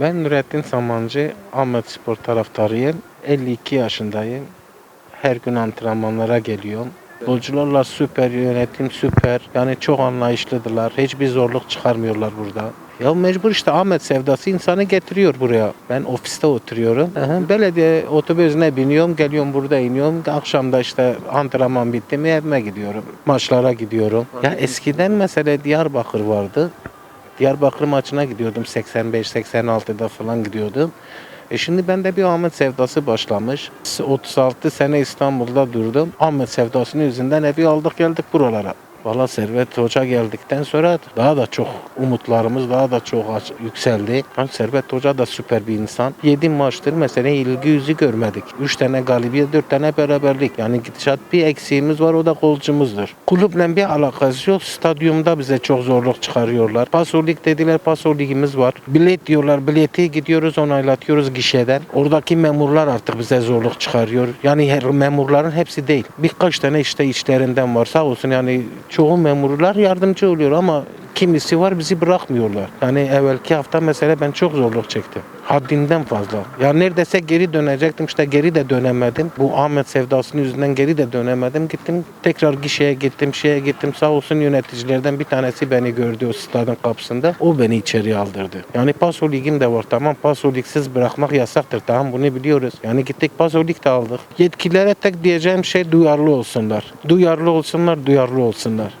Ben Nurettin Samancı, Ahmet Spor taraftarıyım. 52 yaşındayım. Her gün antrenmanlara geliyorum. Futbolcularla süper, yönetim süper. Yani çok anlayışlıdırlar. Hiçbir zorluk çıkarmıyorlar burada. Ya mecbur işte Ahmet sevdası insanı getiriyor buraya. Ben ofiste oturuyorum. Aha, Belediye otobüsüne biniyorum, geliyorum burada iniyorum. Akşam da işte antrenman bitti mi evime gidiyorum. Maçlara gidiyorum. Ya eskiden mesela Diyarbakır vardı. Diyarbakır maçına gidiyordum 85-86'da falan gidiyordum. E şimdi bende bir Ahmet sevdası başlamış. 36 sene İstanbul'da durdum. Ahmet sevdasının yüzünden evi aldık geldik buralara. Valla Servet Hoca geldikten sonra daha da çok umutlarımız daha da çok yükseldi. Yani Servet Hoca da süper bir insan. 7 maçtır mesela ilgi yüzü görmedik. 3 tane galibiyet, 4 tane beraberlik. Yani gidişat bir eksiğimiz var o da golcümüzdür. Kulüple bir alakası yok. Stadyumda bize çok zorluk çıkarıyorlar. Pasolik dediler pasoligimiz var. Bilet diyorlar bileti gidiyoruz onaylatıyoruz gişeden. Oradaki memurlar artık bize zorluk çıkarıyor. Yani her memurların hepsi değil. Birkaç tane işte işlerinden var sağ olsun yani çoğu memurlar yardımcı oluyor ama kimisi var bizi bırakmıyorlar. Yani evvelki hafta mesela ben çok zorluk çektim. Haddinden fazla. Ya neredeyse geri dönecektim işte geri de dönemedim. Bu Ahmet sevdasının yüzünden geri de dönemedim. Gittim tekrar gişeye gittim şeye gittim sağ olsun yöneticilerden bir tanesi beni gördü o stadın kapısında. O beni içeri aldırdı. Yani paso ligim de var tamam paso ligsiz bırakmak yasaktır tamam bunu biliyoruz. Yani gittik paso lig de aldık. Yetkililere tek diyeceğim şey duyarlı olsunlar. Duyarlı olsunlar duyarlı olsunlar.